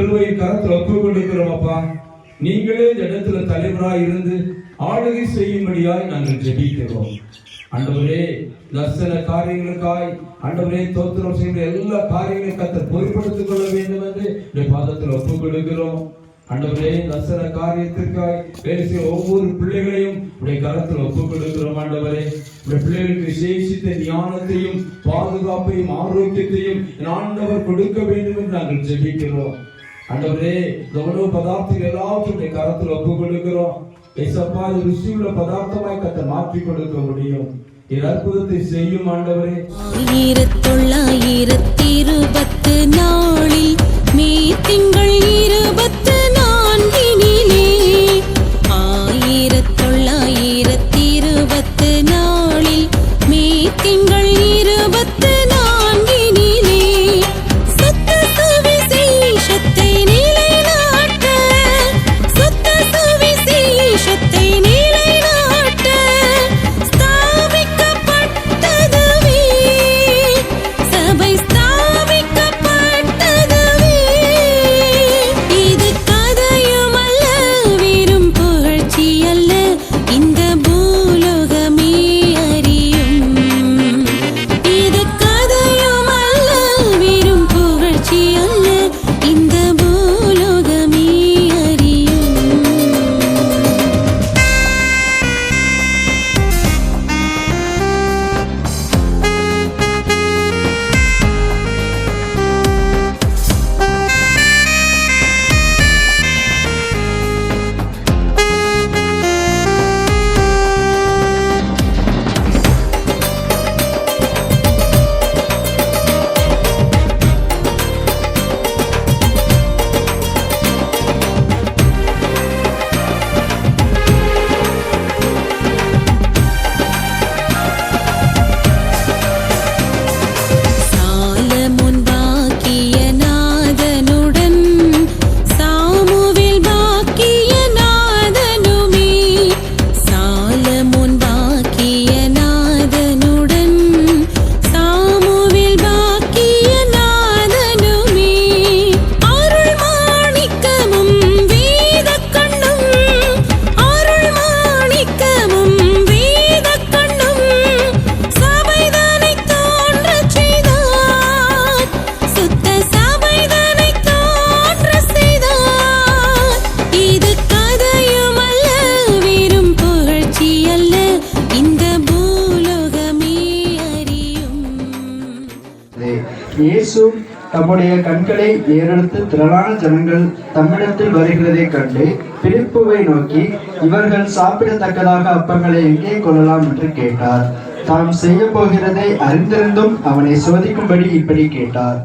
கரத்தில் ஒப்புக் கொண்டிருக்கிறோம் அப்பா. நீங்களே இந்த இடத்துல தலைவராய் இருந்து ஆளுகை செய்யும்படியாய் நாங்கள் ஜெபிக்கிறோம். அண்டவரே தர்சன காரியங்களுக்காய் அண்டவரே தோத்திரம் செய்கிற எல்லா காரியங்களையும் கத்த பொறுப்படுத்திக் கொள்ள வேண்டும் என்று இந்த பாதத்தில் ஒப்புக் கொடுக்கிறோம். அண்டவரே தர்சன காரியத்திற்காய் வேலை ஒவ்வொரு பிள்ளைகளையும் உடைய கரத்தில் ஒப்புக் கொடுக்கிறோம் ஆண்டவரே. உடைய பிள்ளைகளுக்கு விசேஷித்த ஞானத்தையும் பாதுகாப்பையும் ஆரோக்கியத்தையும் ஆண்டவர் கொடுக்க வேண்டும் என்று நாங்கள் ஜெபிக்கிறோம். ஆண்டவரே இந்த உணவு பதார்த்தங்கள் எல்லாவற்றையும் கரத்தில் ஒப்பு கொடுக்கிறோம் ஏசப்பா இது ருசியுள்ள பதார்த்தமாய் கத்த மாற்றி கொடுக்க முடியும். இது அற்புதத்தை செய்யும் ஆண்டவரே. ஆயிரத்தொள்ளாயிரத்தி இருபத்து நாலு இயேசு தம்முடைய கண்களை ஏறெடுத்து திரளான ஜனங்கள் தம்மிடத்தில் வருகிறதைக் கண்டு பிலிப்புவை நோக்கி இவர்கள் சாப்பிடத்தக்கதாக அப்பங்களை எங்கே கொள்ளலாம் என்று கேட்டார். தாம் செய்ய போகிறதை அறிந்திருந்தும் அவனை சோதிக்கும்படி இப்படி கேட்டார்.